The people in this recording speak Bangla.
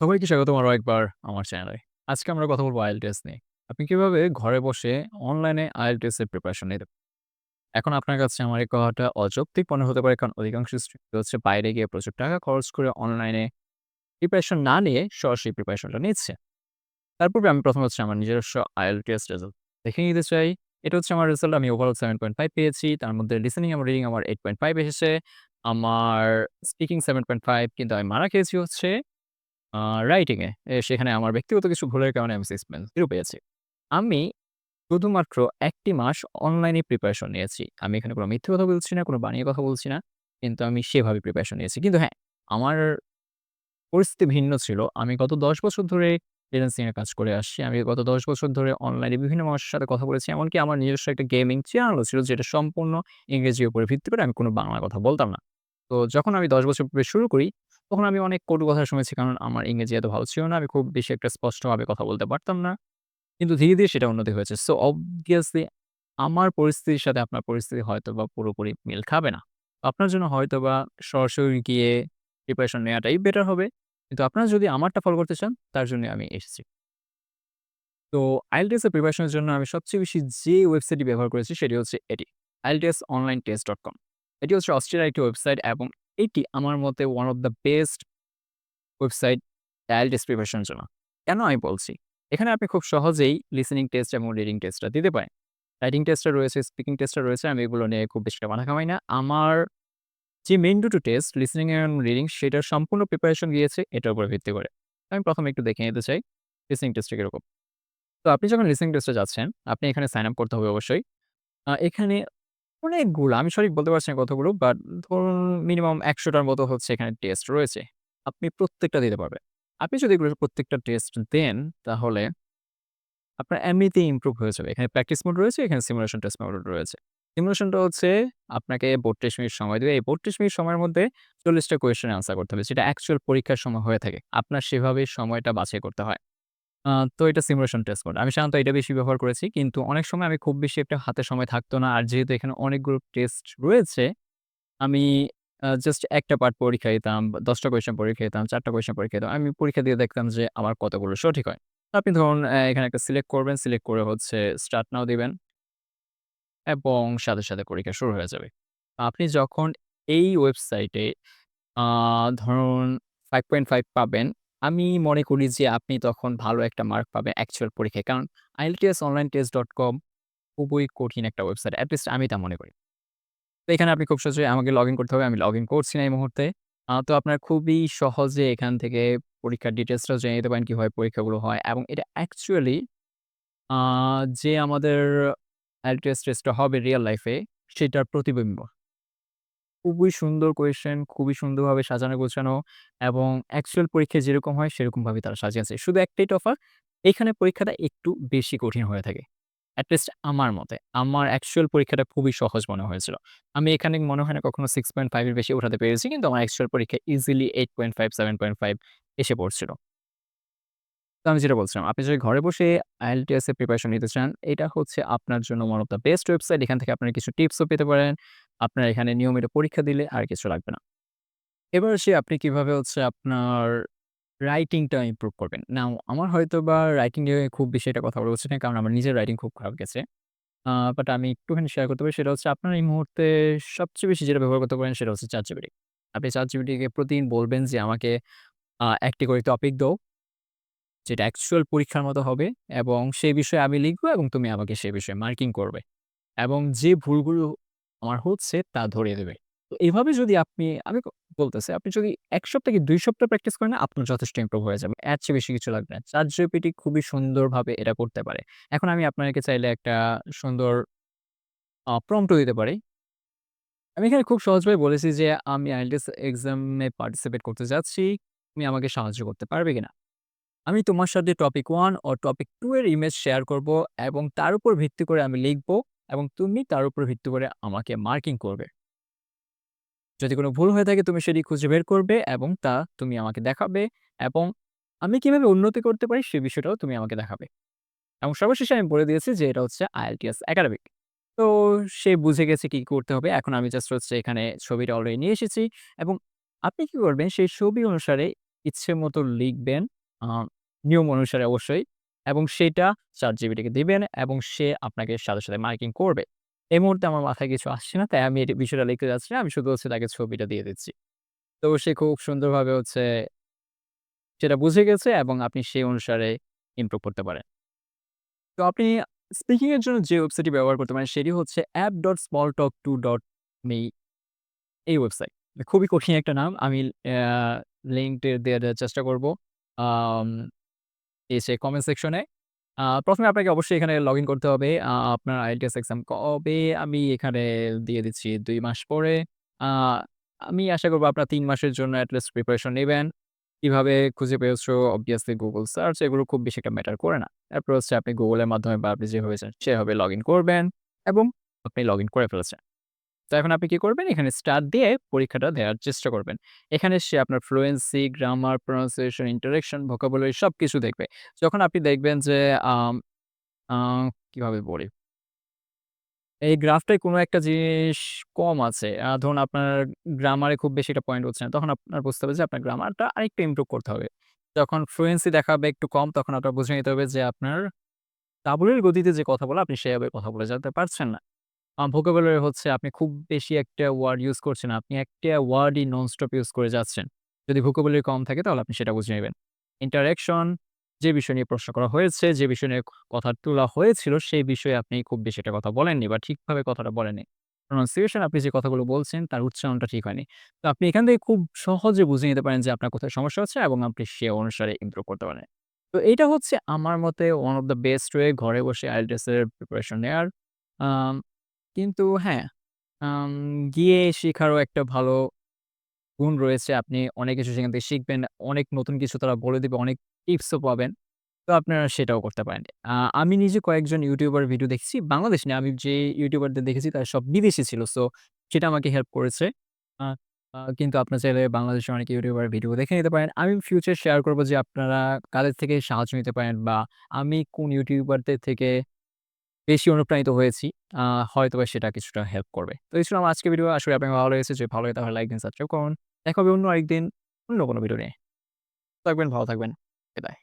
সবাইকে স্বাগতম আরও একবার আমার চ্যানেলে। আজকে আমরা কথা বলব IELTS নিয়ে। আপনি কীভাবে ঘরে বসে অনলাইনে IELTS এর প্রিপারেশন নিতে এখন আপনার কাছে আমার এই কথাটা অযৌক্তিক মনে হতে পারে, কারণ অধিকাংশ স্টুডেন্ট হচ্ছে বাইরে গিয়ে প্রচুর টাকা খরচ করে অনলাইনে প্রিপারেশন না নিয়ে সরাসরি প্রিপারেশনটা নিচ্ছে। তারপরে আমি ১ম হচ্ছে আমার নিজস্ব IELTS রেজাল্ট দেখে নিতে চাই। এটা হচ্ছে আমার রেজাল্ট আমি ওভারঅল 7.5 পেয়েছি। তার মধ্যে লিসেনিং আমার রিডিং আমার 8.5 এসেছে। আমার স্পিকিং 7.5 কিন্তু আমি মারা খেয়েছি হচ্ছে আ রাইটিং এ। এ সেখানে আমার ব্যক্তিগত কিছু ভুলের কারণে আমি 6.0 পেয়েছি। আমি শুধুমাত্র একটি মাস অনলাইনে প্রিপারেশন নিয়েছি। আমি এখানে কোনো মিথ্যে কথা বলছি না, কোনো বানিয়ে কথা বলছি না। কিন্তু আমি সেভাবে প্রিপারেশন নিয়েছি। কিন্তু হ্যাঁ, আমার পরিস্থিতি ভিন্ন ছিল। আমি গত ১০ বছর ধরে ফ্রিল্যান্সিং এর কাজ করে আসছি। আমি গত ১০ বছর ধরে অনলাইনে বিভিন্ন মানুষের সাথে কথা বলেছি। এমনকি আমার নিজস্ব একটা গেমিং চ্যানেলও ছিল যেটা সম্পূর্ণ ইংরেজির উপরে ভিত্তি করে আমি কোনো বাংলা কথা বলতাম না। তো যখন আমি 10 বছর শুরু করি, তখন আমি অনেক কটু কথা শুনেছি কারণ আমার ইংরেজি এত ভালো ছিল না। আমি খুব বেশি একটা স্পষ্টভাবে কথা বলতে পারতাম না। কিন্তু ধীরে, ধীরে সেটা উন্নতি হয়েছে। সো obviously আমার পরিস্থিতির সাথে আপনার পরিস্থিতি হয়তোবা পুরোপুরি মিল খাবে না। আপনার জন্য হয়তোবা সরাসরি গিয়ে প্রিপারেশন নেওয়াটাই বেটার হবে। কিন্তু আপনারা যদি আমারটা ফলো করতে চান, তার জন্য আমি এসেছি। তো IELTS এর প্রিপারেশন এর জন্য আমি সবচেয়ে বেশি যে ওয়েবসাইটটি ব্যবহার করেছি সেটি হচ্ছে এটি। IELTS online test dot com এটি হচ্ছে অস্ট্রেলিয়ার একটি ওয়েবসাইট এবং এটি আমার মতে one of the best website preparation এর জন্য। কেন আমি বলছি? এখানে আপনি খুব সহজেই লিসেনিং টেস্ট এবং রিডিং টেস্টটা দিতে পারেন। রাইটিং টেস্টটা রয়েছে, স্পিকিং টেস্টটা রয়েছে। আমি এগুলো নিয়ে খুব বেশি মাথা ঘামাই না। আমার যে মেইন দুটো টেস্ট লিসেনিং এবং রিডিং সেটার সম্পূর্ণ প্রিপারেশন গিয়েছে এটার উপরে ভিত্তি করে। আমি প্রথমে একটু দেখে নিতে চাই লিসেনিং টেস্টটা কীরকম তো আপনি যখন লিসেনিং টেস্টে যাচ্ছেন, আপনি এখানে সাইন আপ করতে হবে অবশ্যই। এখানে অনেকগুলো আমি সঠিক বলতে পারছি না কতগুলো বাট ধরুন মিনিমাম ১০০ টার মতো হচ্ছে এখানে টেস্ট রয়েছে। আপনি প্রত্যেকটা দিতে পারবেন। আপনি যদি এগুলোর প্রত্যেকটা টেস্ট দেন তাহলে আপনার এমনিতেই ইমপ্রুভ হয়ে যাবে। এখানে প্র্যাকটিস মোড রয়েছে, এখানে সিমুলেশন টেস্ট মোড রয়েছে। সিমুলেশনটা হচ্ছে আপনাকে ৩২ মিনিট সময় দেবে এই ৩২ মিনিট সময়ের মধ্যে ৪০ টা কোয়েশ্চেন আনসার করতে হবে। যেটা অ্যাকচুয়াল পরীক্ষার সময় হয়ে থাকে। আপনার সেভাবে সময়টা বাছাই করতে হয়। তো এটা সিমুলেশন টেস্ট মোড। আমি সাধারণত এটা বেশি ব্যবহার করেছি। কিন্তু অনেক সময় আমি খুব বেশি একটা হাতে সময় থাকতো না। আর যেহেতু এখানে অনেকগুলো টেস্ট রয়েছে, আমি জাস্ট একটা পার্ট পরীক্ষা দিতাম, দশটা কোয়েশন পরীক্ষা দিতাম, ৪ কোয়েশন পরীক্ষা দিতাম। আমি পরীক্ষা দিয়ে দেখতাম যে আমার কতগুলো সঠিক হয়। আপনি ধরুন এখানে একটা সিলেক্ট করবেন, সিলেক্ট করে হচ্ছে স্টার্ট নাও দিবেন এবং সাথে, সাথে পরীক্ষা শুরু হয়ে যাবে। আপনি যখন এই ওয়েবসাইটে ধরুন 5.5 পাবেন, আমি মনে করি যে, আপনি তখন ভালো একটা মার্ক পাবেন অ্যাকচুয়াল পরীক্ষায়। কারণ IELTS online test dot com খুবই কঠিন একটা ওয়েবসাইট। এট লিস্ট আমি তা মনে করি। তো এখানে আপনি খুব সহজে আমাকে লগইন করতে হবে। আমি লগ ইন করছি না এই মুহূর্তে। তো আপনার খুবই সহজে এখান থেকে পরীক্ষার ডিটেইলসটাও জেনে নিতে পারেন, কীভাবে পরীক্ষাগুলো হয় এবং এটা অ্যাকচুয়ালি যে আমাদের IELTS টেস্টটা হবে রিয়েল লাইফে সেটার প্রতিবিম্ব। খুবই সুন্দর কোয়েশ্চেন, খুবই সুন্দরভাবে সাজানো গোছানো এবং অ্যাকচুয়াল পরীক্ষায় যেরকম হয় সেরকমভাবেই তারা সাজিয়েছে। শুধু একটাই তফাৎ, এখানে পরীক্ষাটা একটু বেশি কঠিন হয়ে থাকে। এট লিস্ট আমার মতে। আমার অ্যাকচুয়াল পরীক্ষাটা খুবই সহজ মনে হয়েছিল। আমি এখানে মনে হয় না কখনো 6.5 এর বেশি উঠাতে পেরেছি। কিন্তু আমার অ্যাকচুয়াল পরীক্ষায় ইজিলি 8.5, 7.5 এসে পড়ছিল। তো আমি যেটা বলছিলাম, আপনি যদি ঘরে বসে IELTS এর প্রিপারেশন নিতে চান, এটা হচ্ছে আপনার জন্য one of the best website. এখান থেকে আপনার কিছু টিপসও পেতে পারেন। আপনার এখানে নিয়মিত পরীক্ষা দিলে আর কিছু লাগবে না। এবার আসি আপনি কীভাবে হচ্ছে আপনার রাইটিংটা ইমপ্রুভ করবেন। না আমার হয়তো বা রাইটিং নিয়ে খুব বেশি একটা কথা বলা উচিত না। কারণ আমার নিজের রাইটিং খুব খারাপ গেছে। বাট আমি একটুখানি শেয়ার করতে পারি সেটা হচ্ছে আপনার এই মুহূর্তে সবচেয়ে বেশি যেটা ব্যবহার করতে পারেন সেটা হচ্ছে ChatGPT। আপনি ChatGPT কে প্রতিদিন বলবেন যে আমাকে একটি করে টপিক দাও যেটা অ্যাকচুয়াল পরীক্ষার মতো হবে এবং সেই বিষয়ে আমি লিখব এবং তুমি আমাকে সে বিষয়ে মার্কিং করবে। এবং যে ভুলগুলো আমার হচ্ছে তা ধরিয়ে দেবে। তো এভাবে যদি আপনি, আমি বলতেছি আপনি যদি ১ সপ্তাহ কি ২ সপ্তাহ প্র্যাকটিস করেন আপনার যথেষ্ট ইম্প্রুভ হয়ে যাবে। এর চেয়ে বেশি কিছু লাগবে না। ChatGPT খুবই সুন্দরভাবে এটা করতে পারে। এখন আমি আপনাকে চাইলে একটা সুন্দর প্রম্পট দিতে পারি। আমি এখানে খুব সহজভাবে বলেছি যে, আমি IELTS এক্সামে পার্টিসিপেট করতে যাচ্ছি। তুমি আমাকে সাহায্য করতে পারবে কিনা? আমি তোমার সাথে টপিক ওয়ান ও টপিক টু এর ইমেজ শেয়ার করব এবং তার উপর ভিত্তি করে আমি লিখব এবং তুমি তার উপর ভিত্তি করে আমাকে মার্কিং করবে। যদি কোনো ভুল হয়ে থাকে তুমি সেটি খুঁজে বের করবে এবং তা তুমি আমাকে দেখাবে এবং আমি কীভাবে উন্নতি করতে পারি সে বিষয়টাও তুমি আমাকে দেখাবে। এবং সর্বশেষে আমি বলে দিয়েছি যে এটা হচ্ছে IELTS একাডেমিক। তো সে বুঝে গেছে কি করতে হবে। এখন আমি জাস্ট হচ্ছে এখানে ছবিটা অলরেডি নিয়ে এসেছি এবং আপনি কি করবেন, সেই ছবি অনুসারে ইচ্ছে মতো লিখবেন নিয়ম অনুসারে অবশ্যই এবং সেটা চার কে দিবেন এবং সে আপনাকে সাথে, সাথে মার্কিং করবে। এই মুহূর্তে আমার মাথায় কিছু আসছে না। তাই আমি এই বিষয়টা লিখতে যাচ্ছি না। আমি শুধু হচ্ছে তাকে ছবিটা দিয়ে দিচ্ছি। তো সে খুব সুন্দরভাবে হচ্ছে সেটা বুঝে গেছে এবং আপনি সেই অনুসারে ইমপ্রুভ করতে পারেন। তো আপনি স্পিকিংয়ের জন্য যে ওয়েবসাইটটি ব্যবহার করতে পারেন সেটি হচ্ছে app.smalltalk2.me এই ওয়েবসাইট। খুবই কঠিন একটা নাম। আমি লিঙ্কটা দেওয়ার চেষ্টা করব। এসে কমেন্ট সেকশনে। ১ম আপনাকে অবশ্যই এখানে লগ ইন করতে হবে। আপনার IELTS এক্সাম কবে? আমি এখানে দিয়ে দিচ্ছি দুই মাস পরে। আমি আশা করব আপনার তিন মাসের জন্য অ্যাটলিস্ট প্রিপারেশন নেবেন কীভাবে খুঁজে পেয়েছ? অবভিয়াসলি গুগল সার্চ এগুলো খুব বেশি একটা ম্যাটার করে না। এরপর হচ্ছে আপনি গুগলের মাধ্যমে বা আপনি যেভাবে সেভাবে লগইন করবেন এবং আপনি লগ ইন করে ফেলেছেন। তো এখন আপনি কি করবেন? এখানে স্টার্ট দিয়ে পরীক্ষাটা দেওয়ার চেষ্টা করবেন। এখানে সে আপনার fluency, grammar, pronunciation, interaction, vocabulary সবকিছু দেখবে। যখন আপনি দেখবেন যে কীভাবে বলি? এই গ্রাফটায় কোনো একটা জিনিস কম আছে। ধরুন আপনার গ্রামারে খুব বেশি একটা পয়েন্ট হচ্ছে না। তখন আপনার বুঝতে হবে যে আপনার গ্রামারটা আরেকটু ইমপ্রুভ করতে হবে। যখন ফ্লুয়েন্সি দেখাবে একটু কম তখন আপনার বুঝে নিতে হবে যে আপনার তাবলের গতিতে যে কথা বলা আপনি সেভাবে কথা বলে যেতে পারছেন না। ভোকাবুলারি হচ্ছে আপনি খুব বেশি একটা ওয়ার্ড ইউজ করছেন আপনি একটা ওয়ার্ডই ননস্টপ ইউজ করে যাচ্ছেন। যদি ভোকাবুলারি কম থাকে তাহলে আপনি সেটা বুঝে নেবেন ইন্টারেকশন যে বিষয় নিয়ে প্রশ্ন করা হয়েছে, যে বিষয় নিয়ে কথা তোলা হয়েছিল সেই বিষয়ে আপনি খুব বেশি একটা কথা বলেননি বা ঠিকভাবে কথাটা বলেননি। প্রনাউন্সিয়েশন আপনি যে কথাগুলো বলছেন তার উচ্চারণটা ঠিক হয়নি। তো আপনি এখান থেকে খুব সহজে বুঝে নিতে পারেন যে আপনার কোথায় সমস্যা হচ্ছে এবং আপনি সে অনুসারে ইমপ্রুভ করতে পারেন। তো এটা হচ্ছে আমার মতে one of the best way ঘরে বসে এর প্রিপারেশন নেয়ার। কিন্তু হ্যাঁ, গিয়ে শেখারও একটা ভালো গুণ রয়েছে। আপনি অনেক কিছু সেখান থেকে শিখবেন। অনেক নতুন কিছু তারা বলে দিবে, অনেক টিপসও পাবেন। তো আপনারা সেটাও করতে পারেন। আমি নিজে কয়েকজন ইউটিউবার ভিডিও দেখেছি। বাংলাদেশ না, আমি যে ইউটিউবারদের দেখেছি তারা সব বিদেশি ছিল। সো সেটা আমাকে হেল্প করেছে। কিন্তু আপনারা চাইলে বাংলাদেশের অনেক ইউটিউবার ভিডিও দেখে নিতে পারেন। আমি ফিউচার শেয়ার করব যে আপনারা কাদের থেকে সাহায্য নিতে পারেন বা আমি কোন ইউটিউবারদের থেকে বেশি অনুপ্রাণিত হয়েছি। হয়তো সেটা কিছুটা হেল্প করবে। তো এই ছিল আমার আজকে ভিডিও। আসলে আপনার ভালো লেগেছে। যে ভালো তাহলে লাইক দিন, সাবস্ক্রাইব করুন। দেখা হবে অন্য আরেকদিন অন্য কোনো ভিডিও নিয়ে। থাকবেন, ভালো থাকবেন। বিদায়।